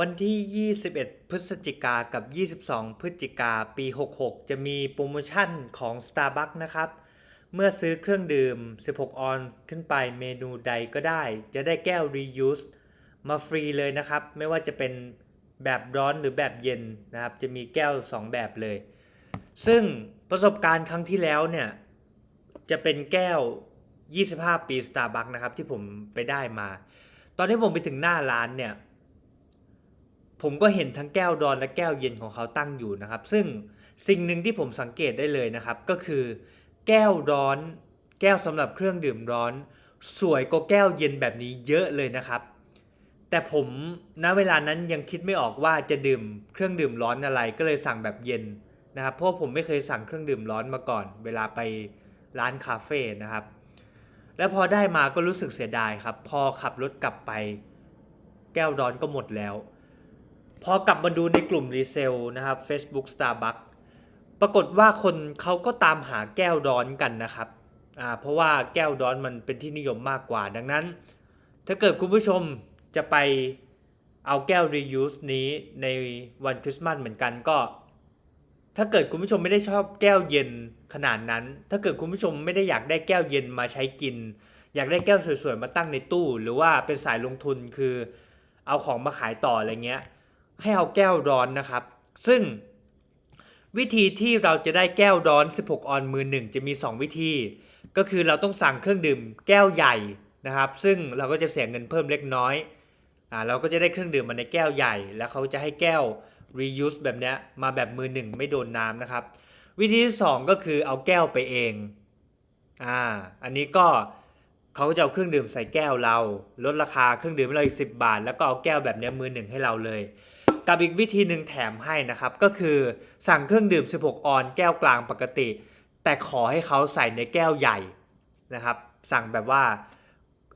วันที่ 21 พฤศจิกากับ 22 พฤศจิกาปี 66 จะมีโปรโมชั่นของ Starbucks นะครับ เมื่อซื้อเครื่องดื่ม 16 ออนซ์ขึ้นไปเมนูใดก็ได้ จะได้แก้ว reuse มาฟรีเลยนะครับ ไม่ว่าจะเป็นแบบร้อนหรือแบบเย็นนะครับ จะมีแก้ว 2 แบบเลย ซึ่งประสบการณ์ครั้งที่แล้วเนี่ย จะเป็นแก้ว 25 ปี Starbucks นะครับ ที่ผมไปได้มา ตอนที่ผมไปถึงหน้าร้านเนี่ย ผมก็เห็นทั้งแก้วร้อนและแก้วเย็นของเขาตั้งอยู่นะครับ ซึ่งสิ่งหนึ่งที่ผมสังเกตได้เลยนะครับ ก็คือแก้วร้อน แก้วสำหรับเครื่องดื่มร้อน สวยกว่าแก้วเย็นแบบนี้เยอะเลยนะครับ แต่ผมณเวลานั้นยังคิดไม่ออกว่าจะดื่มเครื่องดื่มร้อนอะไรก็เลยสั่งแบบเย็นนะครับเพราะผมไม่เคยสั่งเครื่องดื่มร้อนมาก่อน เวลาไปร้านคาเฟ่นะครับ แล้วพอได้มาก็รู้สึกเสียดายครับ พอขับรถกลับไป แก้วร้อนก็หมดแล้ว พอกลับมาดูในกลุ่มรีเซลนะครับ Facebook Starbucks ปรากฏว่าคนเขาก็ตามหาแก้วร้อนกันนะครับอ่าเพราะว่าแก้วร้อนมันเป็นที่นิยมมากกว่า ดังนั้น ถ้าเกิดคุณผู้ชมจะไปเอาแก้ว reuse นี้ในวันคริสต์มาสเหมือนกันก็ ถ้าเกิดคุณผู้ชมไม่ได้ชอบแก้วเย็นขนาดนั้น ถ้าเกิดคุณผู้ชมไม่ได้อยากได้แก้วเย็นมาใช้กิน อยากได้แก้วสวยๆมาตั้งในตู้ หรือว่าเป็นสายลงทุนคือเอาของมาขายต่ออะไรเงี้ย ให้เอาแก้วร้อนนะครับ ซึ่งวิธีที่เราจะได้แก้วร้อน 16 ออนมือหนึ่งจะมี 2 วิธี ก็คือเราต้องสั่งเครื่องดื่มแก้วใหญ่นะครับ ซึ่งเราก็จะเสียเงินเพิ่มเล็กน้อยอ่าเราก็จะได้เครื่องดื่มมาในแก้วใหญ่ แล้วเขาจะให้แก้ว reuse แบบเนี้ยมาแบบมือหนึ่งไม่โดนน้ำนะครับ วิธีที่ 2 ก็คือเอาแก้วไปเองอ่าอันนี้ก็เขาก็จะเอาเครื่องดื่มใส่แก้วเรา ลดราคาเครื่องดื่มให้เราอีก10 บาท แล้วก็เอาแก้วแบบเนี้ยมือหนึ่งให้เราเลย กับอีกวิธีหนึ่งแถมให้นะครับ ก็คือสั่งเครื่องดื่ม 16 ออนแก้วกลางปกติ แต่ขอให้เขาใส่ในแก้วใหญ่นะครับ สั่งแบบว่า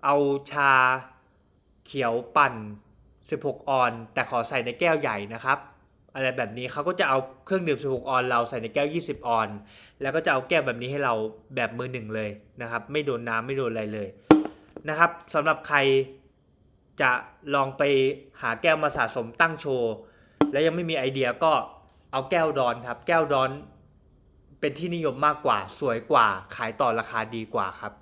เอาชาเขียวปั่น 16 ออน แต่ขอใส่ในแก้วใหญ่นะครับอะไรแบบนี้เขาก็จะเอาเครื่องดื่ม 16 ออนเราใส่ในแก้ว 20 ออน แล้วก็จะเอาแก้วแบบนี้ให้เราแบบมือหนึ่งเลยนะครับ ไม่โดนน้ำไม่โดนอะไรเลยนะครับสำหรับใคร จะลองไปหาแก้วมาสะสมตั้งโชว์ แล้วยังไม่มีไอเดียก็เอาแก้วร้อนครับ แก้วร้อนเป็นที่นิยมมากกว่าสวยกว่าขายต่อราคาดีกว่าครับ